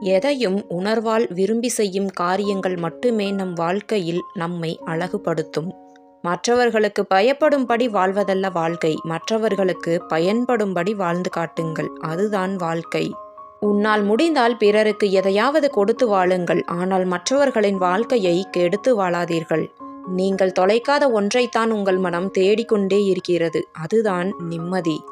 எதையும் உணர்வால் விரும்பி செய்யும் காரியங்கள் மட்டுமே நம் வாழ்க்கையில் நம்மை அழகுபடுத்தும். மற்றவர்களுக்கு பயப்படும்படி வாழ்வதல்ல வாழ்க்கை மற்றவர்களுக்கு பயன்படும்படி வாழ்ந்து காட்டுங்கள் அதுதான் வாழ்க்கை. உன்னால் முடிந்தால் பிறருக்கு எதையாவது கொடுத்து வாழுங்கள் ஆனால் மற்றவர்களின் வாழ்க்கையை கெடுத்து வாழாதீர்கள். நீங்கள் தொலைக்காத ஒன்றைத்தான் உங்கள் மனம் தேடிக்கொண்டே இருக்கிறது அதுதான் நிம்மதி.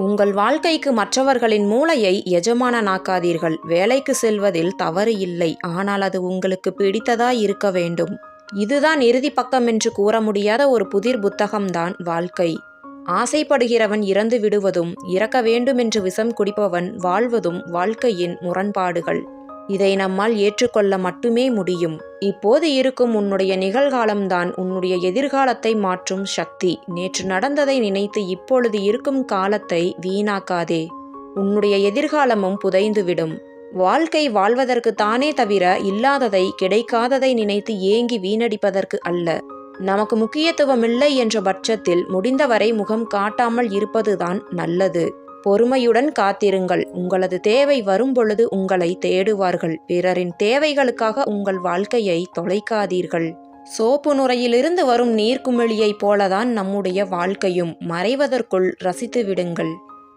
உங்கள் வாழ்க்கைக்கு மற்றவர்களின் மூளையை எஜமானனாக்காதீர்கள். வேலைக்கு செல்வதில் தவறு இல்லை. ஆனால் அது உங்களுக்கு பிடித்ததா இருக்க வேண்டும். இதுதான் இறுதி பக்கம் என்று கூற முடியாத ஒரு புதிர் புத்தகம்தான் வாழ்க்கை. ஆசைப்படுகிறவன் இறந்து விடுவதும் இறக்க வேண்டுமென்று விஷம் குடிப்பவன் வாழ்வதும் வாழ்க்கையின் முரண்பாடுகள். இதை நம்மால் ஏற்றுக்கொள்ள மட்டுமே முடியும். இப்போது இருக்கும் உன்னுடைய நிகழ்காலம்தான் உன்னுடைய எதிர்காலத்தை மாற்றும் சக்தி. நேற்று நடந்ததை நினைத்து இப்பொழுது இருக்கும் காலத்தை வீணாக்காதே. உன்னுடைய எதிர்காலமும் புதைந்துவிடும். வாழ்க்கை வாழ்வதற்கு தானே தவிர இல்லாததை கிடைக்காததை நினைத்து ஏங்கி வீணடிப்பதற்கு அல்ல. நமக்கு முக்கியத்துவமில்லை என்ற பட்சத்தில் முடிந்தவரை முகம் காட்டாமல் இருப்பதுதான் நல்லது. பொறுமையுடன் காத்திருங்கள். உங்களது தேவை வரும்பொழுது உங்களை தேடுவார்கள். பிறரின் தேவைகளுக்காக உங்கள் வாழ்க்கையை தொலைக்காதீர்கள். சோப்பு நுரையிலிருந்து வரும் நீர்க்குமிழியைப் போலதான் நம்முடைய வாழ்க்கையும் மறைவதற்குள் ரசித்து விடுங்கள்.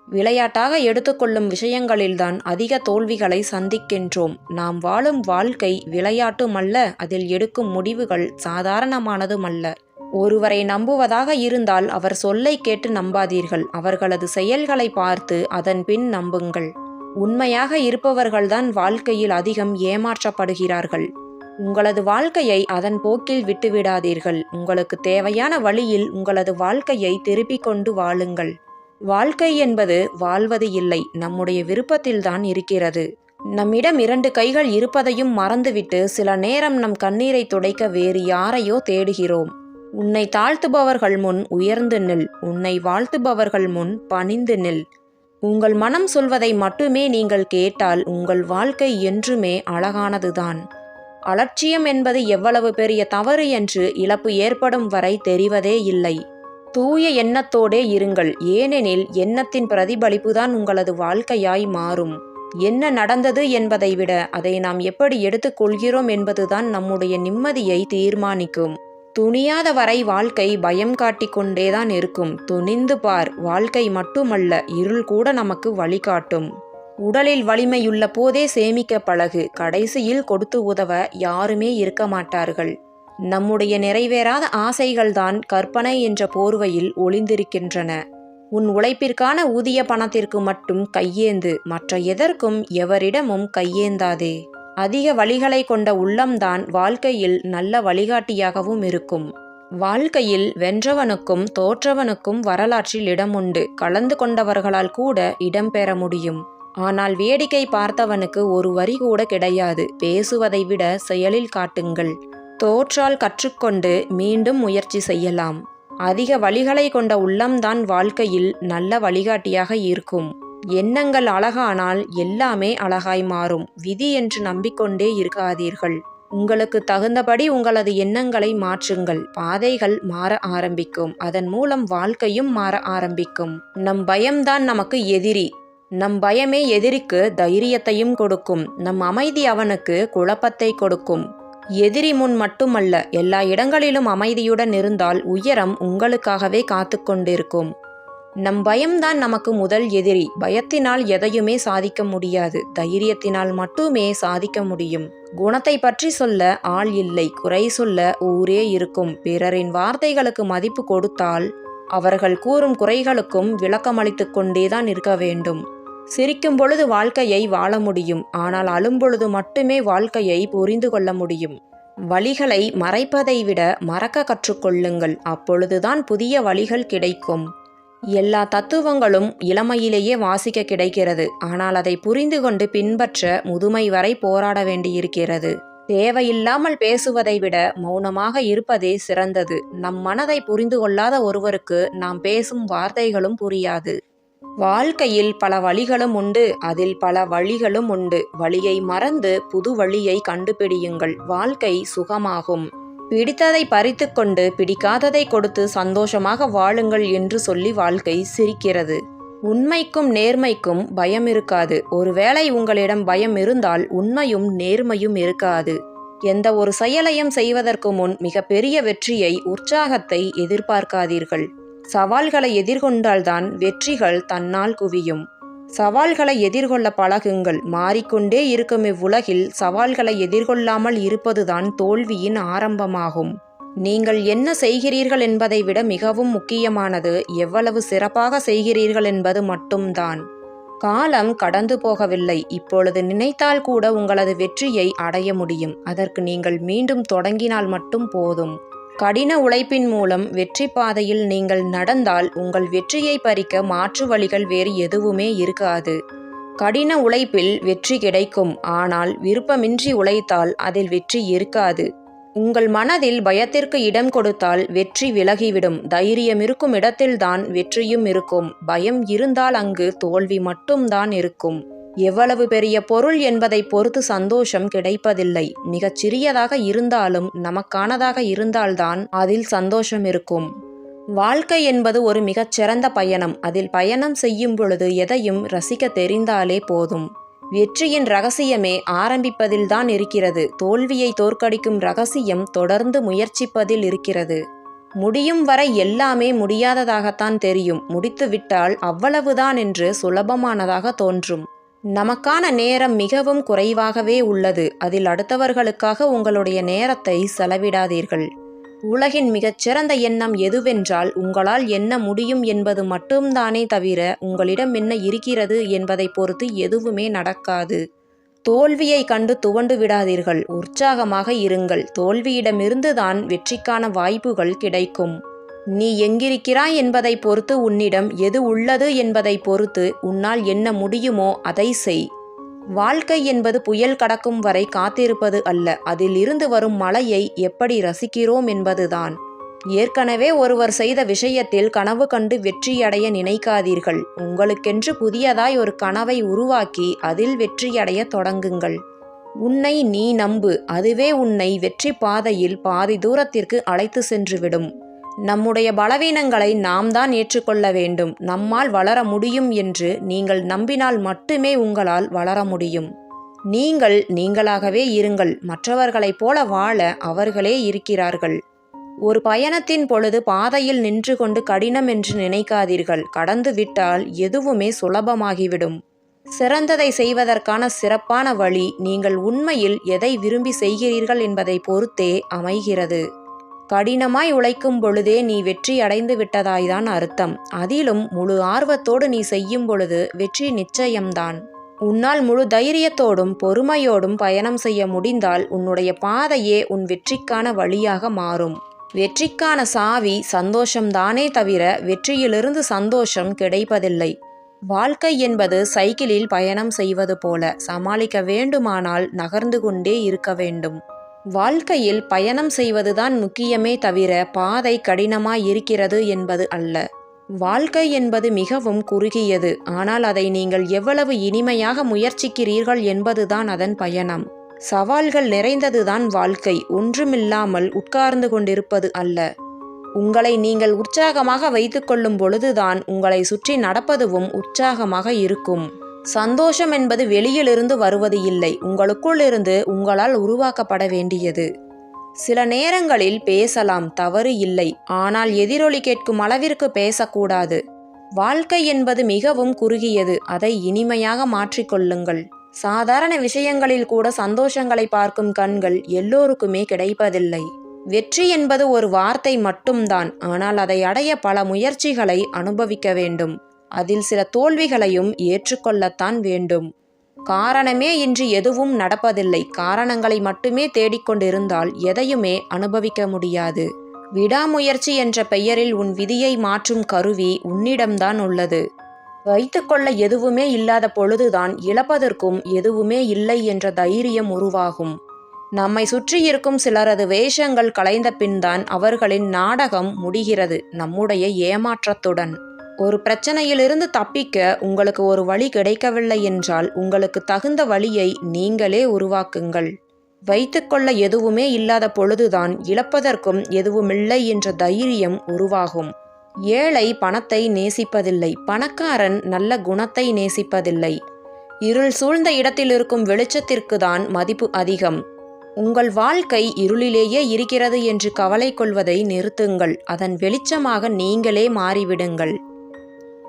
விளையாட்டாக எடுத்துக்கொள்ளும் விஷயங்களில்தான் அதிக தோல்விகளை சந்திக்கின்றோம். நாம் வாழும் வாழ்க்கை விளையாட்டுமல்ல அதில் எடுக்கும் முடிவுகள் சாதாரணமானதுமல்ல. ஒருவரை நம்புவதாக இருந்தால் அவர் சொல்லை கேட்டு நம்பாதீர்கள். அவர்களது செயல்களை பார்த்து அதன் பின் நம்புங்கள். உண்மையாக இருப்பவர்கள்தான் வாழ்க்கையில் அதிகம் ஏமாற்றப்படுகிறார்கள். உங்களது வாழ்க்கையை அதன் போக்கில் விட்டுவிடாதீர்கள். உங்களுக்கு தேவையான வழியில் உங்களது வாழ்க்கையை திருப்பிக் கொண்டு வாழுங்கள். வாழ்க்கை என்பது வாழ்வது இல்லை நம்முடைய விருப்பத்தில்தான் இருக்கிறது. நம்மிடம் இரண்டு கைகள் இருப்பதையும் மறந்துவிட்டு சில நேரம் நம் கண்ணீரை துடைக்க வேறு யாரையோ தேடுகிறோம். உன்னை தாழ்த்துபவர்கள் முன் உயர்ந்து நில் உன்னை வாழ்த்துபவர்கள் முன் பணிந்து நில். உங்கள் மனம் சொல்வதை மட்டுமே நீங்கள் கேட்டால் உங்கள் வாழ்க்கை என்றுமே அழகானதுதான். அலட்சியம் என்பது எவ்வளவு பெரிய தவறு என்று இழப்பு ஏற்படும் வரை தெரிவதே இல்லை. தூய எண்ணத்தோடே இருங்கள் ஏனெனில் எண்ணத்தின் பிரதிபலிப்புதான் உங்களது வாழ்க்கையாய் மாறும். என்ன நடந்தது என்பதை விட அதை நாம் எப்படி எடுத்துக்கொள்கிறோம் என்பதுதான் நம்முடைய நிம்மதியை தீர்மானிக்கும். துணியாத வரை வாழ்க்கை பயம் காட்டிக் கொண்டேதான் இருக்கும். துணிந்து பார் வாழ்க்கை மட்டுமல்ல இருள் கூட நமக்கு வழிகாட்டும் உடலில் வலிமையுள்ள போதே சேமிக்க பழகு கடைசியில் கொடுத்து உதவ யாருமே இருக்க மாட்டார்கள். நம்முடைய நிறைவேறாத ஆசைகள்தான் கற்பனை என்ற போர்வையில் ஒளிந்திருக்கின்றன. உன் உழைப்பிற்கான ஊதிய பணத்திற்கு மட்டும் கையேந்து மற்ற எதற்கும் எவரிடமும் கையேந்தாதே. அதிக வழிகளை கொண்ட உள்ளம்தான் வாழ்க்கையில் நல்ல வழிகாட்டியாகவும் இருக்கும். வாழ்க்கையில் வென்றவனுக்கும் தோற்றவனுக்கும் வரலாற்றில் இடம் உண்டு கலந்து கொண்டவர்களால் கூட இடம் பெற முடியும். ஆனால் வேடிக்கை பார்த்தவனுக்கு ஒரு வரி கூட கிடையாது. பேசுவதை விட செயலில் காட்டுங்கள். தோற்றால் கற்றுக்கொண்டு மீண்டும் முயற்சி செய்யலாம். அதிக வழிகளை கொண்ட உள்ளம்தான் வாழ்க்கையில் நல்ல வழிகாட்டியாக இருக்கும். எண்ணங்கள் அழகானால் எல்லாமே அழகாய் மாறும். விதி என்று நம்பிக்கொண்டே இருக்காதீர்கள். உங்களுக்கு தகுந்தபடி உங்களது எண்ணங்களை மாற்றுங்கள். பாதைகள் மாற ஆரம்பிக்கும். அதன் மூலம் வாழ்க்கையும் மாற ஆரம்பிக்கும். நம் பயம்தான் நமக்கு எதிரி. நம் பயமே எதிரிக்கு தைரியத்தையும் கொடுக்கும். நம் அமைதி அவனுக்கு குழப்பத்தை கொடுக்கும். எதிரி முன் மட்டுமல்ல எல்லா இடங்களிலும் அமைதியுடன் இருந்தால் உயரம் உங்களுக்காகவே காத்து கொண்டிருக்கும் நம் பயம்தான் நமக்கு முதல் எதிரி. பயத்தினால் எதையுமே சாதிக்க முடியாது. தைரியத்தினால் மட்டுமே சாதிக்க முடியும். குணத்தை பற்றி சொல்ல ஆள் இல்லை. குறை சொல்ல ஊரே இருக்கும். பிறரின் வார்த்தைகளுக்கு மதிப்பு கொடுத்தால் அவர்கள் கூறும் குறைகளுக்கும் விளக்கமளித்து கொண்டேதான் இருக்க வேண்டும். சிரிக்கும் பொழுது வாழ்க்கையை வாழ முடியும். ஆனால் அழும்பொழுது மட்டுமே வாழ்க்கையை புரிந்து கொள்ள முடியும். வழிகளை மறைப்பதை விட மறக்க கற்றுக்கொள்ளுங்கள் அப்பொழுதுதான் புதிய வழிகள் கிடைக்கும். எல்லா தத்துவங்களும் இளமையிலேயே வாசிக்க கிடைக்கிறது. ஆனால் அதை புரிந்து கொண்டு பின்பற்ற முதுமை வரை போராட வேண்டியிருக்கிறது. தேவையில்லாமல் பேசுவதை விட மௌனமாக இருப்பதே சிறந்தது. நம் மனதை புரிந்து கொள்ளாத ஒருவருக்கு நாம் பேசும் வார்த்தைகளும் புரியாது. வாழ்க்கையில் பல வழிகளும் உண்டு. அதில் பல வழிகளும் உண்டு. வழியை மறந்து புது வழியை கண்டுபிடியுங்கள். வாழ்க்கை சுகமாகும். பிடித்ததை பறித்து கொண்டு பிடிக்காததை கொடுத்து சந்தோஷமாக வாழுங்கள் என்று சொல்லி வாழ்க்கை சிரிக்கிறது. உண்மைக்கும் நேர்மைக்கும் பயம் இருக்காது. ஒருவேளை உங்களிடம் பயம் இருந்தால் உண்மையும் நேர்மையும் இருக்காது. எந்த ஒரு செயலையும் செய்வதற்கு முன் மிகப்பெரிய வெற்றியை உற்சாகத்தை எதிர்பார்க்காதீர்கள். சவால்களை எதிர்கொண்டால்தான் வெற்றிகள் தன்னால் குவியும். சவால்களை எதிர்கொள்ள பழகுங்கள். மாறிக்கொண்டே இருக்கும் இவ்வுலகில் சவால்களை எதிர்கொள்ளாமல் இருப்பதுதான் தோல்வியின் ஆரம்பமாகும். நீங்கள் என்ன செய்கிறீர்கள் என்பதை விட மிகவும் முக்கியமானது எவ்வளவு சிறப்பாக செய்கிறீர்கள் என்பது மட்டும்தான். காலம் கடந்து போகவில்லை. இப்பொழுது நினைத்தால் கூட உங்களது வெற்றியை அடைய முடியும். அதற்கு நீங்கள் மீண்டும் தொடங்கினால் மட்டும் போதும். கடின உழைப்பின் மூலம் வெற்றி பாதையில் நீங்கள் நடந்தால் உங்கள் வெற்றியை பறிக்க மாற்று வழிகள் வேறு எதுவுமே இருக்காது. கடின உழைப்பில் வெற்றி கிடைக்கும் ஆனால் விருப்பமின்றி உழைத்தால் அதில் வெற்றி இருக்காது. உங்கள் மனதில் பயத்திற்கு இடம் கொடுத்தால் வெற்றி விலகிவிடும். தைரியம் இருக்கும் இடத்தில்தான் வெற்றியும் இருக்கும். பயம் இருந்தால் அங்கு தோல்வி மட்டும்தான் இருக்கும். எவ்வளவு பெரிய பொருள் என்பதை பொறுத்து சந்தோஷம் கிடைப்பதில்லை. மிகச் சிறியதாக இருந்தாலும் நமக்கானதாக இருந்தால்தான் அதில் சந்தோஷம் இருக்கும். வாழ்க்கை என்பது ஒரு மிகச்சிறந்த பயணம். அதில் பயணம் செய்யும் பொழுது எதையும் ரசிக்க தெரிந்தாலே போதும். வெற்றியின் ரகசியமே ஆரம்பிப்பதில்தான் இருக்கிறது. தோல்வியை தோற்கடிக்கும் ரகசியம் தொடர்ந்து முயற்சிப்பதில் இருக்கிறது. முடியும் வரை எல்லாமே முடியாததாகத்தான் தெரியும். முடித்துவிட்டால் அவ்வளவுதான் என்று சுலபமானதாக தோன்றும். நமக்கான நேரம் மிகவும் குறைவாகவே உள்ளது. அதில் அடுத்தவர்களுக்காக உங்களுடைய நேரத்தை செலவிடாதீர்கள். உலகின் மிகச்சிறந்த எண்ணம் எதுவென்றால் உங்களால் என்ன முடியும் என்பது மட்டும்தானே தவிர உங்களிடம் என்ன இருக்கிறது என்பதை பொறுத்து எதுவுமே நடக்காது. தோல்வியை கண்டு துவண்டு விடாதீர்கள். உற்சாகமாக இருங்கள். தோல்வியிடமிருந்து தான் வெற்றிக்கான வாய்ப்புகள் கிடைக்கும். நீ எங்கிருக்கிறாய் என்பதை பொறுத்து உன்னிடம் எது உள்ளது என்பதை பொறுத்து உன்னால் என்ன முடியுமோ அதை செய். வாழ்க்கை என்பது புயல் கடக்கும் வரை காத்திருப்பது அல்ல அதில் இருந்து வரும் மழையை எப்படி ரசிக்கிறோம் என்பதுதான். ஏற்கனவே ஒருவர் செய்த விஷயத்தில் கனவு கண்டு வெற்றியடைய நினைக்காதீர்கள். உங்களுக்கென்று புதியதாய் ஒரு கனவை உருவாக்கி அதில் வெற்றியடைய தொடங்குங்கள். உன்னை நீ நம்பு அதுவே உன்னை வெற்றி பாதையில் பாதி தூரத்திற்கு அழைத்து சென்றுவிடும். நம்முடைய பலவீனங்களை நாம் தான் ஏற்றுக்கொள்ள வேண்டும். நம்மால் வளர முடியும் என்று நீங்கள் நம்பினால் மட்டுமே உங்களால் வளர முடியும். நீங்கள் நீங்களாகவே இருங்கள். மற்றவர்களைப் போல வாழ அவர்களே இருக்கிறார்கள். ஒரு பயணத்தின் பொழுது பாதையில் நின்று கொண்டு கடினம் என்று நினைக்காதீர்கள். கடந்து விட்டால் எதுவுமே சுலபமாகிவிடும். சிறந்ததை செய்வதற்கான சிறப்பான வழி நீங்கள் உண்மையில் எதை விரும்பி செய்கிறீர்கள் என்பதை பொறுத்தே அமைகிறது. கடினமாய் உழைக்கும் பொழுதே நீ வெற்றி அடைந்து விட்டதாய்தான் அர்த்தம். அதிலும் முழு ஆர்வத்தோடு நீ செய்யும் பொழுது வெற்றி நிச்சயம்தான். உன்னால் முழு தைரியத்தோடும் பொறுமையோடும் பயணம் செய்ய முடிந்தால் உன்னுடைய பாதையே உன் வெற்றிக்கான வழியாக மாறும். வெற்றிக்கான சாவி சந்தோஷம்தானே தவிர வெற்றியிலிருந்து சந்தோஷம் கிடைப்பதில்லை. வாழ்க்கை என்பது சைக்கிளில் பயணம் செய்வது போல சமாளிக்க வேண்டுமானால் நகர்ந்து கொண்டே இருக்க வேண்டும். வாழ்க்கையில் பயணம் செய்வதுதான் முக்கியமே தவிர பாதை கடினமாய் இருக்கிறது என்பது அல்ல. வாழ்க்கை என்பது மிகவும் குறுகியது. ஆனால் அதை நீங்கள் எவ்வளவு இனிமையாக முயற்சிக்கிறீர்கள் என்பதுதான் அதன் பயணம். சவால்கள் நிறைந்ததுதான் வாழ்க்கை. ஒன்றுமில்லாமல் உட்கார்ந்து கொண்டிருப்பது அல்ல. உங்களை நீங்கள் உற்சாகமாக வைத்துக்கொள்ளும் பொழுதுதான் உங்களை சுற்றி நடப்பதுவும் உற்சாகமாக இருக்கும். சந்தோஷம் என்பது வெளியிலிருந்து வருவது இல்லை. உங்களுக்குள்ளிருந்து உங்களால் உருவாக்கப்பட வேண்டியது. சில நேரங்களில் பேசலாம் தவறு இல்லை. ஆனால் எதிரொலி கேட்கும் அளவிற்கு பேசக்கூடாது. வாழ்க்கை என்பது மிகவும் குறுகியது. அதை இனிமையாக மாற்றிக்கொள்ளுங்கள். சாதாரண விஷயங்களில் கூட சந்தோஷங்களை பார்க்கும் கண்கள் எல்லோருக்குமே கிடைப்பதில்லை. வெற்றி என்பது ஒரு வார்த்தை மட்டும்தான். ஆனால் அதை அடைய பல முயற்சிகளை அனுபவிக்க வேண்டும். அதில் சில தோல்விகளையும் ஏற்றுக்கொள்ளத்தான் வேண்டும். காரணமே இன்று எதுவும் நடப்பதில்லை. காரணங்களை மட்டுமே தேடிக்கொண்டிருந்தால் எதையுமே அனுபவிக்க முடியாது. விடாமுயற்சி என்ற பெயரில் உன் விதியை மாற்றும் கருவி உன்னிடம்தான் உள்ளது. வைத்துக்கொள்ள எதுவுமே இல்லாத பொழுதுதான் இழப்பதற்கும் எதுவுமே இல்லை என்ற தைரியம் உருவாகும். நம்மை சுற்றியிருக்கும் சிலரது வேஷங்கள் கலைந்த பின்தான் அவர்களின் நாடகம் முடிகிறது நம்முடைய ஏமாற்றத்துடன். ஒரு பிரச்சனையிலிருந்து தப்பிக்க உங்களுக்கு ஒரு வழி கிடைக்கவில்லை என்றால் உங்களுக்கு தகுந்த வழியை நீங்களே உருவாக்குங்கள். வைத்துக்கொள்ள எதுவுமே இல்லாத பொழுதுதான் இழப்பதற்கும் எதுவுமில்லை என்ற தைரியம் உருவாகும். ஏழை பணத்தை நேசிப்பதில்லை பணக்காரன் நல்ல குணத்தை நேசிப்பதில்லை. இருள் சூழ்ந்த இடத்தில் இருக்கும் வெளிச்சத்திற்கு தான் மதிப்பு அதிகம். உங்கள் வாழ்க்கை இருளிலேயே இருக்கிறது என்று கவலை கொள்வதை நிறுத்துங்கள் அதன் வெளிச்சமாக நீங்களே மாறிவிடுங்கள்.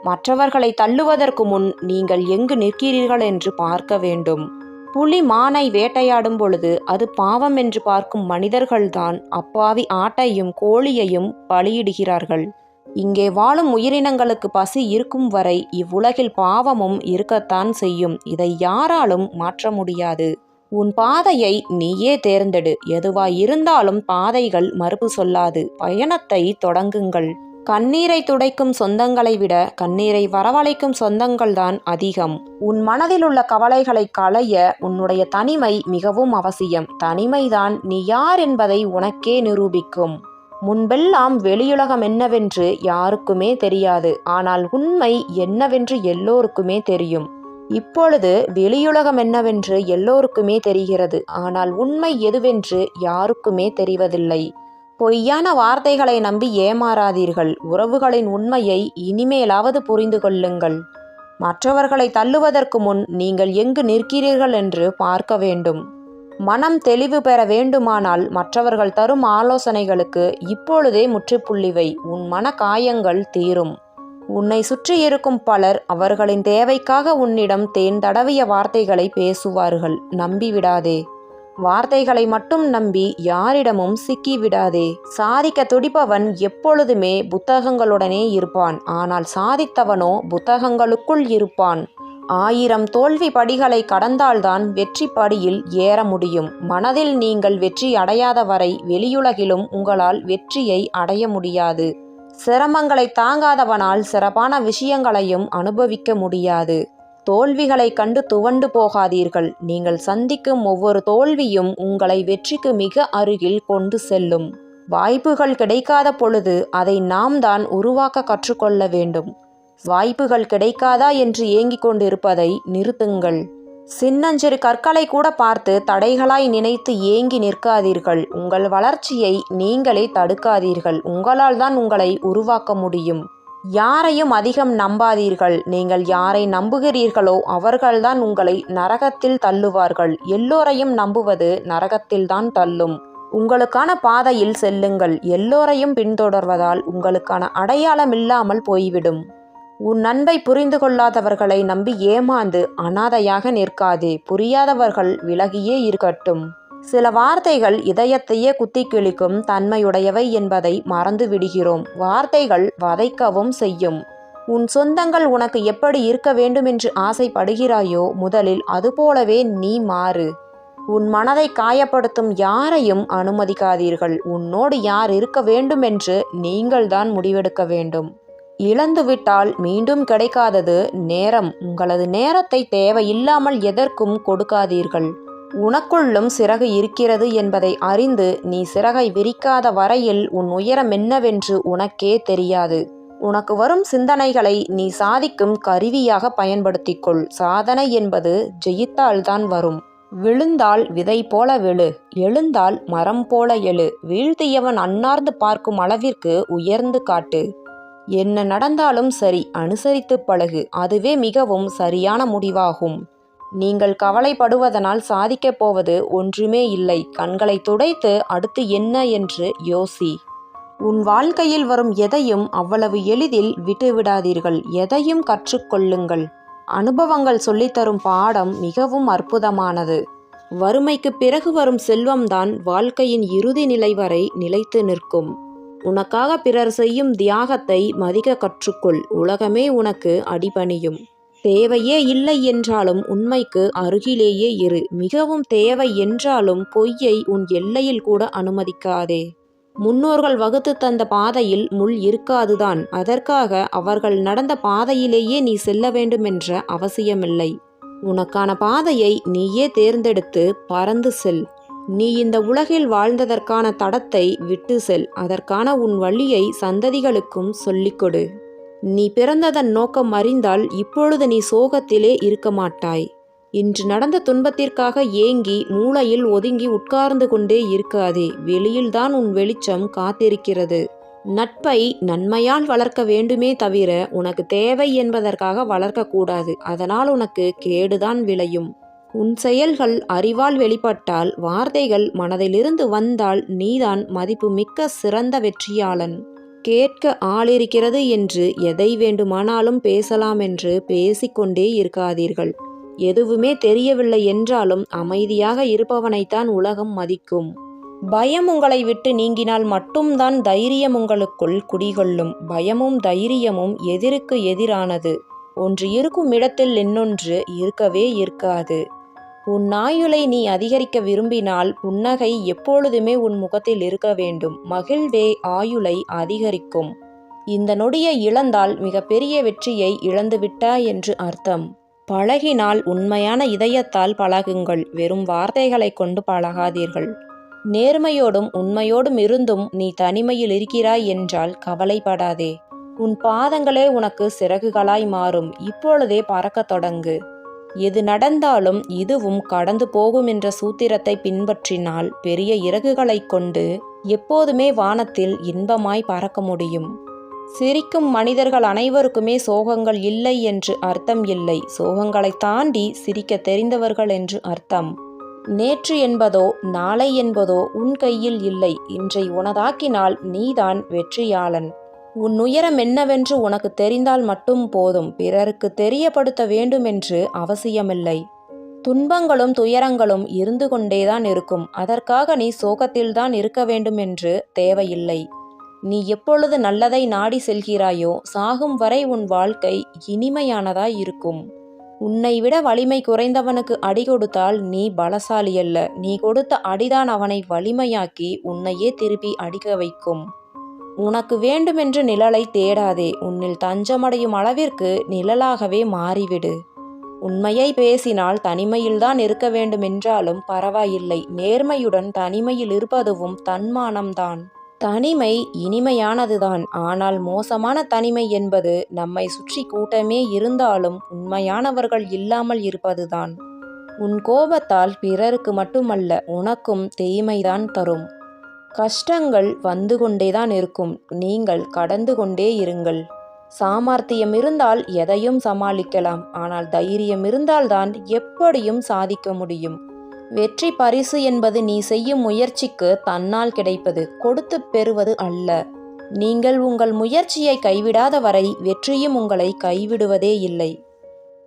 மற்றவர்களை தள்ளுவதற்கு முன் நீங்கள் எங்கு நிற்கிறீர்கள் என்று பார்க்க வேண்டும். புலி மானை வேட்டையாடும் பொழுது அது பாவம் என்று பார்க்கும் மனிதர்கள்தான் அப்பாவி ஆட்டையும் கோழியையும் பலியிடுகிறார்கள். இங்கே வாழும் உயிரினங்களுக்கு பசி இருக்கும் வரை இவ்வுலகில் பாவமும் இருக்கத்தான் செய்யும். இதை யாராலும் மாற்ற முடியாது. உன் பாதையை நீயே தேர்ந்தெடு. எதுவாய் இருந்தாலும் பாதைகள் மறுப்பு சொல்லாது. பயணத்தை தொடங்குங்கள். கண்ணீரை துடைக்கும் சொந்தங்களை விட கண்ணீரை வரவழைக்கும் சொந்தங்கள்தான் அதிகம். உன் மனதில் உள்ள கவலைகளை களைய உன்னுடைய தனிமை மிகவும் அவசியம். தனிமைதான் நீ யார் என்பதை உனக்கே நிரூபிக்கும். முன்பெல்லாம் வெளியுலகம் என்னவென்று யாருக்குமே தெரியாது. ஆனால் உண்மை என்னவென்று எல்லோருக்குமே தெரியும். இப்பொழுது வெளியுலகம் என்னவென்று எல்லோருக்குமே தெரிகிறது. ஆனால் உண்மை எதுவென்று யாருக்குமே தெரிவதில்லை. பொய்யான வார்த்தைகளை நம்பி ஏமாறாதீர்கள். உறவுகளின் உண்மையை இனிமேலாவது புரிந்து கொள்ளுங்கள். மற்றவர்களை தள்ளுவதற்கு முன் நீங்கள் எங்கு நிற்கிறீர்கள் என்று பார்க்க வேண்டும். மனம் தெளிவு பெற வேண்டுமானால் மற்றவர்கள் தரும் ஆலோசனைகளுக்கு இப்பொழுதே முற்றுப்புள்ளிவை உன் மன காயங்கள் தீரும். உன்னை சுற்றி இருக்கும் பலர் அவர்களின் தேவைக்காக உன்னிடம் தேன் தடவிய வார்த்தைகளை பேசுவார்கள். நம்பிவிடாதே. வார்த்தைகளை மட்டும் நம்பி யாரிடமும் சிக்கிவிடாதே. சாதிக்க துடிப்பவன் எப்பொழுதுமே புத்தகங்களுடனே இருப்பான். ஆனால் சாதித்தவனோ புத்தகங்களுக்குள் இருப்பான். ஆயிரம் தோல்வி படிகளை கடந்தால்தான் வெற்றி படியில் ஏற முடியும். மனதில் நீங்கள் வெற்றி அடையாத வரை வெளியுலகிலும் உங்களால் வெற்றியை அடைய முடியாது. சிரமங்களை தாங்காதவனால் சிறப்பான விஷயங்களையும் அனுபவிக்க முடியாது. தோல்விகளை கண்டு துவண்டு போகாதீர்கள். நீங்கள் சந்திக்கும் ஒவ்வொரு தோல்வியும் உங்களை வெற்றிக்கு மிக அருகில் கொண்டு செல்லும். வாய்ப்புகள் கிடைக்காத பொழுது அதை நாம் தான் உருவாக்க கற்றுக்கொள்ள வேண்டும். வாய்ப்புகள் கிடைக்காதா என்று ஏங்கிக் கொண்டிருப்பதை நிறுத்துங்கள். சின்னஞ்சிறு கற்களை கூட பார்த்து தடைகளாய் நினைத்து ஏங்கி நிற்காதீர்கள். உங்கள் வளர்ச்சியை நீங்களே தடுக்காதீர்கள். உங்களால் தான் உங்களை உருவாக்க முடியும். யாரையும் அதிகம் நம்பாதீர்கள். நீங்கள் யாரை நம்புகிறீர்களோ அவர்கள்தான் உங்களை நரகத்தில் தள்ளுவார்கள். எல்லோரையும் நம்புவது நரகத்தில்தான் தள்ளும். உங்களுக்கான பாதையில் செல்லுங்கள். எல்லோரையும் பின்தொடர்வதால் உங்களுக்கான அடையாளம் இல்லாமல் போய்விடும். உன் நண்பை புரிந்து கொள்ளாதவர்களை நம்பி ஏமாந்து அனாதையாக நிற்காதே. புரியாதவர்கள் விலகியே இருக்கட்டும். சில வார்த்தைகள் இதயத்தையே குத்தி கிழிக்கும் தன்மையுடையவை என்பதை மறந்து விடுகிறோம். வார்த்தைகள் வதைக்கவும் செய்யும். உன் சொந்தங்கள் உனக்கு எப்படி இருக்க வேண்டுமென்று ஆசைப்படுகிறாயோ முதலில் அதுபோலவே நீ மாறு. உன் மனதை காயப்படுத்தும் யாரையும் அனுமதிக்காதீர்கள். உன்னோடு யார் இருக்க வேண்டுமென்று நீங்கள்தான் முடிவெடுக்க வேண்டும். இழந்துவிட்டால் மீண்டும் கிடைக்காதது நேரம். உங்களது நேரத்தை தேவையில்லாமல் எதற்கும் கொடுக்காதீர்கள். உனக்குள்ளும் சிறகு இருக்கிறது என்பதை அறிந்து நீ சிறகை விரிக்காத வரையில் உன் உயரம் என்னவென்று உனக்கே தெரியாது. உனக்கு வரும் சிந்தனைகளை நீ சாதிக்கும் கருவியாக பயன்படுத்திக்கொள். சாதனை என்பது ஜெயித்தால்தான் வரும். விழுந்தால் விதை போல விழு. எழுந்தால் மரம் போல எழு. வீழ்த்தியவன் அன்னார்ந்து பார்க்கும் அளவிற்கு உயர்ந்து காட்டு. என்ன நடந்தாலும் சரி அனுசரித்து பழகு. அதுவே மிகவும் சரியான முடிவாகும். நீங்கள் கவலைப்படுவதனால் சாதிக்கப் போவது ஒன்றுமே இல்லை. கண்களை துடைத்து அடுத்து என்ன என்று யோசி. உன் வாழ்க்கையில் வரும் எதையும் அவ்வளவு எளிதில் விட்டுவிடாதீர்கள். எதையும் கற்றுக்கொள்ளுங்கள். அனுபவங்கள் சொல்லித்தரும் பாடம் மிகவும் அற்புதமானது. வறுமைக்கு பிறகு வரும் செல்வம்தான் வாழ்க்கையின் இறுதி நிலை வரை நிலைத்து நிற்கும். உனக்காக பிறர் செய்யும் தியாகத்தை மதிக்க கற்றுக்கொள். உலகமே உனக்கு அடிபணியும். தேவையே இல்லை என்றாலும் உண்மைக்கு அருகிலேயே இரு. மிகவும் தேவை என்றாலும் பொய்யை உன் எல்லையில் கூட அனுமதிக்காதே. முன்னோர்கள் வகுத்து தந்த பாதையில் முள் இருக்காதுதான். அதற்காக அவர்கள் நடந்த பாதையிலேயே நீ செல்ல வேண்டுமென்ற அவசியமில்லை. உனக்கான பாதையை நீயே தேர்ந்தெடுத்து பறந்து செல். நீ இந்த உலகில் வாழ்ந்ததற்கான தடத்தை விட்டு செல். அதற்கான உன் வழியை சந்ததிகளுக்கும் சொல்லிக் கொடு. நீ பிறந்ததன் நோக்கம் அறிந்தால் இப்பொழுது நீ சோகத்திலே இருக்க மாட்டாய். இன்று நடந்த துன்பத்திற்காக ஏங்கி மூளையில் ஒதுங்கி உட்கார்ந்து கொண்டே இருக்காதே வெளியில்தான் உன் வெளிச்சம் காத்திருக்கிறது. நட்பை நன்மையால் வளர்க்க வேண்டுமே தவிர உனக்கு தேவை என்பதற்காக வளர்க்கக்கூடாது அதனால் உனக்கு கேடுதான் விளையும். உன் செயல்கள் அறிவால் வெளிப்பட்டால் வார்த்தைகள் மனதிலிருந்து வந்தால் நீதான் மதிப்புமிக்க சிறந்த வெற்றியாளன். கேட்க ஆளிருக்கிறது என்று எதை வேண்டுமானாலும் பேசலாம் என்று பேசிக்கொண்டே இருக்காதீர்கள். எதுவுமே தெரியவில்லை என்றாலும் அமைதியாக இருப்பவனைத்தான் உலகம் மதிக்கும். பயம் உங்களை விட்டு நீங்கினால் மட்டும்தான் தைரியம் உங்களுக்குள் குடிகொள்ளும். பயமும் தைரியமும் எதிருக்கு எதிரானது. ஒன்று இருக்கும் இடத்தில் இன்னொன்று இருக்கவே இருக்காது. உன் ஆயுளை நீ அதிகரிக்க விரும்பினால் புன்னகை எப்பொழுதுமே உன் முகத்தில் இருக்க வேண்டும். மகிழ்வே ஆயுளை அதிகரிக்கும். இந்த நொடியை இழந்தால் மிகப்பெரிய வெற்றியை இழந்துவிட்டாய் என்று அர்த்தம். பழகினால் உண்மையான இதயத்தால் பழகுங்கள். வெறும் வார்த்தைகளை கொண்டு பழகாதீர்கள். நேர்மையோடும் உண்மையோடும் இருந்தும் நீ தனிமையில் இருக்கிறாய் என்றால் கவலைப்படாதே. உன் பாதங்களே உனக்கு சிறகுகளாய் மாறும். இப்பொழுதே பறக்கத் தொடங்கு. எது நடந்தாலும் இதுவும் கடந்து போகும் என்ற சூத்திரத்தை பின்பற்றினால் பெரிய இறகுகளைக் கொண்டு எப்போதுமே வானத்தில் இன்பமாய் பறக்க முடியும். சிரிக்கும் மனிதர்கள் அனைவருக்குமே சோகங்கள் இல்லை என்று அர்த்தம் இல்லை. சோகங்களை தாண்டி சிரிக்க தெரிந்தவர்கள் என்று அர்த்தம். நேற்று என்பதோ நாளை என்பதோ உன் கையில் இல்லை. இன்றை உனதாக்கினால் நீதான் வெற்றியாளன். உன் உயரம் என்னவென்று உனக்கு தெரிந்தால் மட்டும் போதும். பிறருக்கு தெரியப்படுத்த வேண்டுமென்று அவசியமில்லை. துன்பங்களும் துயரங்களும் இருந்து கொண்டேதான் இருக்கும். அதற்காக நீ சோகத்தில்தான் இருக்க வேண்டும் என்று தேவையில்லை. நீ எப்பொழுது நல்லதை நாடி செல்கிறாயோ சாகும் வரை உன் வாழ்க்கை இனிமையானதாய் இருக்கும். உன்னை விட வலிமை குறைந்தவனுக்கு அடி கொடுத்தால் நீ பலசாலி அல்ல நீ கொடுத்த அடிதான் அவனை வலிமையாக்கி உன்னையே திருப்பி அடிக்க வைக்கும். உனக்கு வேண்டுமென்று நிழலை தேடாதே. உன்னில் தஞ்சமடையும் அளவிற்கு நிழலாகவே மாறிவிடு. உண்மையை பேசினால் தனிமையில்தான் இருக்க வேண்டுமென்றாலும் பரவாயில்லை. நேர்மையுடன் தனிமையில் இருப்பதுவும் தன்மானம்தான். தனிமை இனிமையானதுதான். ஆனால் மோசமான தனிமை என்பது நம்மை சுற்றி கூட்டமே இருந்தாலும் உண்மையானவர்கள் இல்லாமல் இருப்பதுதான். உன் கோபத்தால் பிறருக்கு மட்டுமல்ல உனக்கும் தீமைதான் தரும். கஷ்டங்கள் வந்து கொண்டேதான் இருக்கும். நீங்கள் கடந்து கொண்டே இருங்கள். சாமர்த்தியம் இருந்தால் எதையும் சமாளிக்கலாம். ஆனால் தைரியம் இருந்தால்தான் எப்படியும் சாதிக்க முடியும். வெற்றி பரிசு என்பது நீ செய்யும் முயற்சிக்கு தன்னால் கிடைப்பது கொடுத்து பெறுவது அல்ல. நீங்கள் உங்கள் முயற்சியை கைவிடாத வரை வெற்றியும் உங்களை கைவிடுவதே இல்லை.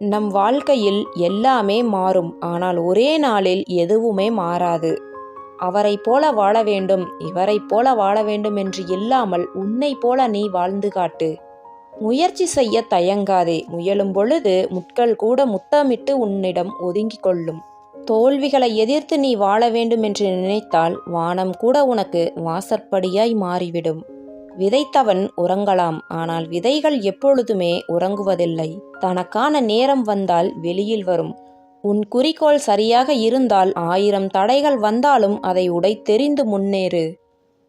நம் வாழ்க்கையில் எல்லாமே மாறும். ஆனால் ஒரே நாளில் எதுவுமே மாறாது. அவரை போல வாழ வேண்டும் இவரைப் போல வாழ வேண்டும் என்று இல்லாமல் உன்னை போல நீ வாழ்ந்து காட்டு. முயற்சி செய்ய தயங்காதே. முயலும் பொழுது முட்கள் கூட முத்தமிட்டு உன்னிடம் ஒதுங்கிக் கொள்ளும். தோல்விகளை எதிர்த்து நீ வாழ வேண்டும் என்று நினைத்தால் வானம் கூட உனக்கு வாசற்படியாய் மாறிவிடும். விதைத்தவன் உறங்கலாம் ஆனால் விதைகள் எப்பொழுதுமே உறங்குவதில்லை. தனக்கான நேரம் வந்தால் வெளியில் வரும். உன் குறிக்கோள் சரியாக இருந்தால் ஆயிரம் தடைகள் வந்தாலும் அதை உடைத்தெறிந்து முன்னேறு.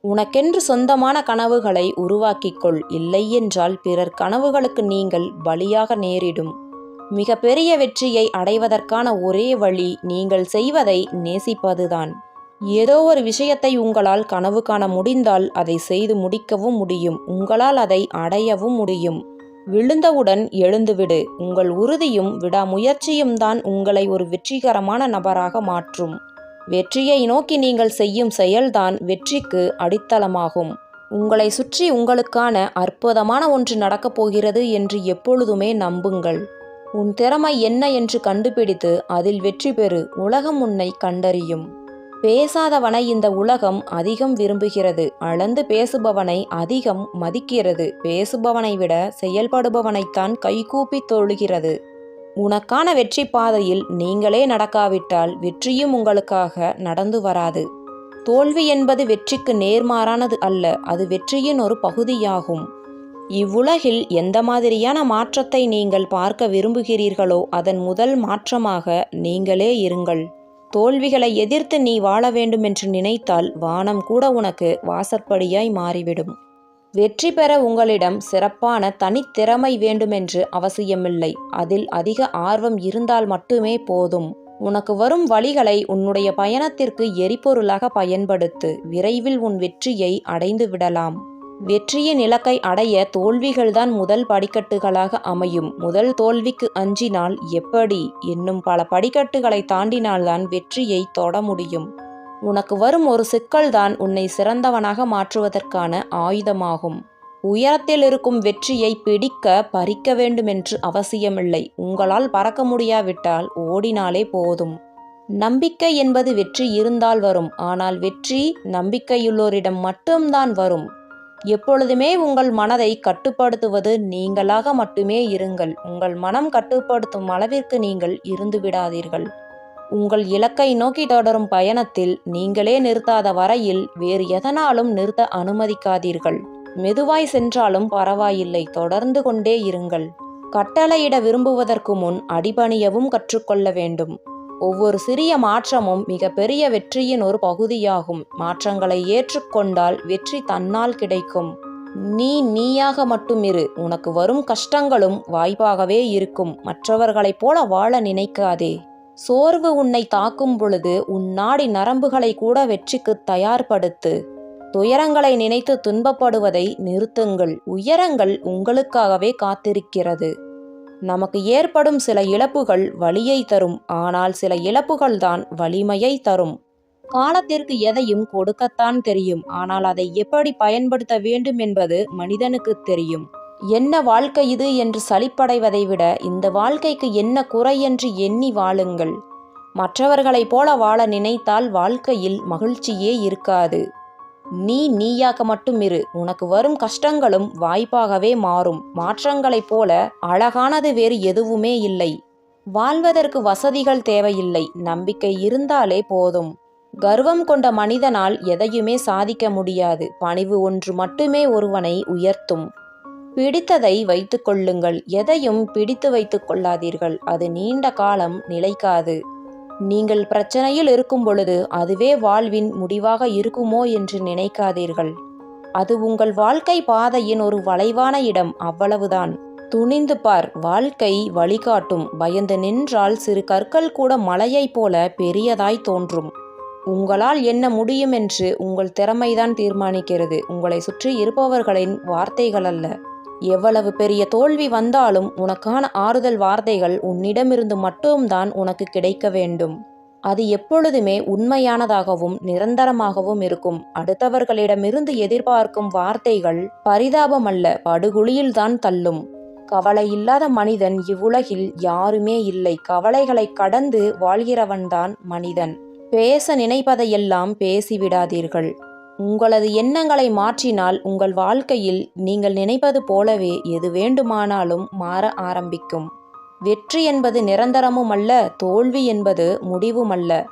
உனக்கென்று சொந்தமான கனவுகளை உருவாக்கிக்கொள். இல்லை என்றால் பிறர் கனவுகளுக்கு நீங்கள் பலியாக நேரிடும். மிக பெரிய வெற்றியை அடைவதற்கான ஒரே வழி நீங்கள் செய்வதை நேசிப்பதுதான். ஏதோ ஒரு விஷயத்தை உங்களால் கனவு காண முடிந்தால் அதை செய்து முடிக்கவும் முடியும். உங்களால் அதை அடையவும் முடியும். விழுந்தவுடன் எழுந்துவிடு. உங்கள் உறுதியும் விடாமுயற்சியும் தான் உங்களை ஒரு வெற்றிகரமான நபராக மாற்றும். வெற்றியை நோக்கி நீங்கள் செய்யும் செயல்தான் வெற்றிக்கு அடித்தளமாகும். உங்களை சுற்றி உங்களுக்கான அற்புதமான ஒன்று நடக்கப் போகிறது என்று எப்பொழுதுமே நம்புங்கள். உன் திறமை என்ன என்று கண்டுபிடித்து அதில் வெற்றி பெறு. உலகம் உன்னை கண்டறியும். பேசாதவனை இந்த உலகம் அதிகம் விரும்புகிறது. அளந்து பேசுபவனை அதிகம் மதிக்கிறது. பேசுபவனை விட செயல்படுபவனைத்தான் கைகூப்பி தொழுகிறது. உனக்கான வெற்றி பாதையில் நீங்களே நடக்காவிட்டால் வெற்றியும் உங்களுக்காக நடந்து வராது. தோல்வி என்பது வெற்றிக்கு நேர்மாறானது அல்ல அது வெற்றியின் ஒரு பகுதியாகும். இவ்வுலகில் எந்த மாதிரியான மாற்றத்தை நீங்கள் பார்க்க விரும்புகிறீர்களோ அதன் முதல் மாற்றமாக நீங்களே இருங்கள். தோல்விகளை எதிர்த்து நீ வாழ வேண்டும் என்று நினைத்தால் வானம் கூட உனக்கு வாசற்படியாய் மாறிவிடும். வெற்றி பெற உங்களிடம் சிறப்பான தனித்திறமை வேண்டுமென்று அவசியமில்லை. அதில் அதிக ஆர்வம் இருந்தால் மட்டுமே போதும். உனக்கு வரும் வழிகளை உன்னுடைய பயணத்திற்கு எரிபொருளாக பயன்படுத்து விரைவில் உன் வெற்றியை அடைந்து விடலாம். வெற்றியின் இலக்கை அடைய தோல்விகள்தான் முதல் படிக்கட்டுகளாக அமையும். முதல் தோல்விக்கு அஞ்சினால் எப்படி? என்னும் பல படிக்கட்டுகளை தாண்டினால்தான் வெற்றியை தொட முடியும். உனக்கு வரும் ஒரு சிக்கல்தான் உன்னை சிறந்தவனாக மாற்றுவதற்கான ஆயுதமாகும். உயரத்தில் இருக்கும் வெற்றியை பிடிக்க பறிக்க வேண்டுமென்று அவசியமில்லை. உங்களால் பறக்க முடியாவிட்டால் ஓடினாலே போதும். நம்பிக்கை என்பது வெற்றி இருந்தால் வரும். ஆனால் வெற்றி நம்பிக்கையுள்ளோரிடம் மட்டும்தான் வரும். எப்பொழுதுமே உங்கள் மனதை கட்டுப்படுத்துவது நீங்களாக மட்டுமே இருங்கள். உங்கள் மனம் கட்டுப்படுத்தும் அளவிற்கு நீங்கள் இருந்து விடாதீர்கள். உங்கள் இலக்கை நோக்கி தொடரும் பயணத்தில் நீங்களே நிறுத்தாத வரையில் வேறு எதனாலும் நிறுத்த அனுமதிக்காதீர்கள். மெதுவாய் சென்றாலும் பரவாயில்லை தொடர்ந்து கொண்டே இருங்கள். கட்டளையிட விரும்புவதற்கு முன் அடிபணியவும் கற்றுக்கொள்ள வேண்டும். ஒவ்வொரு சிறிய மாற்றமும் மிக பெரிய வெற்றியின் ஒரு பகுதியாகும். மாற்றங்களை ஏற்றுக்கொண்டால் வெற்றி தன்னால் கிடைக்கும். நீ நீயாக மட்டுமிரு உனக்கு வரும் கஷ்டங்களும் வாய்ப்பாகவே இருக்கும். மற்றவர்களைப் போல வாழ நினைக்காதே. சோர்வு உன்னை தாக்கும் பொழுது உன் நாடி நரம்புகளை கூட வெற்றிக்கு தயார்படுத்து. துயரங்களை நினைத்து துன்பப்படுவதை நிறுத்துங்கள். உயரங்கள் உங்களுக்காகவே காத்திருக்கிறது. நமக்கு ஏற்படும் சில இழப்புகள் வலியை தரும் ஆனால் சில இழப்புகள்தான் வலிமையை தரும். காலத்திற்கு எதையும் கொடுக்கத்தான் தெரியும் ஆனால் அதை எப்படி பயன்படுத்த வேண்டும் என்பது மனிதனுக்கு தெரியும். என்ன வாழ்க்கை இது என்று சலிப்படைவதை விட இந்த வாழ்க்கைக்கு என்ன குறை என்று எண்ணி வாழுங்கள். மற்றவர்களைப் போல வாழ நினைத்தால் வாழ்க்கையில் மகிழ்ச்சியே இருக்காது. நீ நீயாக மட்டும் இரு. உனக்கு வரும் கஷ்டங்களும் வாய்ப்பாகவே மாறும். மாற்றங்களைப் போல அழகானது வேறு எதுவுமே இல்லை. வாழ்வதற்கு வசதிகள் தேவையில்லை. நம்பிக்கை இருந்தாலே போதும். கர்வம் கொண்ட மனிதனால் எதையுமே சாதிக்க முடியாது. பணிவு ஒன்று மட்டுமே ஒருவனை உயர்த்தும். பிடித்ததை வைத்துக்கொள்ளுங்கள் எதையும் பிடித்து வைத்துக் கொள்ளாதீர்கள். அது நீண்ட காலம் நிலைக்காது. நீங்கள் பிரச்சனையில் இருக்கும் பொழுது அதுவே வாழ்வின் முடிவாக இருக்குமோ என்று நினைக்காதீர்கள். அது உங்கள் வாழ்க்கை பாதையின் ஒரு வளைவான இடம் அவ்வளவுதான். துணிந்து பார் வாழ்க்கை வழிகாட்டும். பயந்து நின்றால் சிறு கற்கள் கூட மலையைப் போல பெரியதாய் தோன்றும். உங்களால் என்ன முடியும் என்று உங்கள் திறமைதான் தீர்மானிக்கிறது. உங்களை சுற்றி இருப்பவர்களின் வார்த்தைகள் அல்ல. எவ்வளவு பெரிய தோல்வி வந்தாலும் உனக்கான ஆறுதல் வார்த்தைகள் உன்னிடமிருந்து மட்டும்தான் உனக்கு கிடைக்க வேண்டும். அது எப்பொழுதுமே உண்மையானதாகவும் நிரந்தரமாகவும் இருக்கும். அடுத்தவர்களிடமிருந்து எதிர்பார்க்கும் வார்த்தைகள் பரிதாபமல்ல படுகுழியில்தான் தள்ளும். கவலை இல்லாத மனிதன் இவ்வுலகில் யாருமே இல்லை. கவலைகளை கடந்து வாழ்கிறவன்தான் மனிதன். பேச நினைப்பதையெல்லாம் பேசிவிடாதீர்கள். உங்களது எண்ணங்களை மாற்றினால் உங்கள் வாழ்க்கையில் நீங்கள் நினைப்பது போலவே எது வேண்டுமானாலும் மாற ஆரம்பிக்கும். வெற்றி என்பது நிரந்தரமும் அல்ல தோல்வி என்பது முடிவுமல்ல.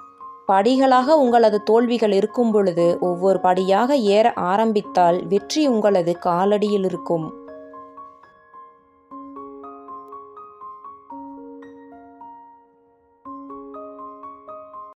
படிகளாக உங்களது தோல்விகள் இருக்கும் பொழுது ஒவ்வொரு படியாக ஏற ஆரம்பித்தால் வெற்றி உங்களது காலடியில் இருக்கும்.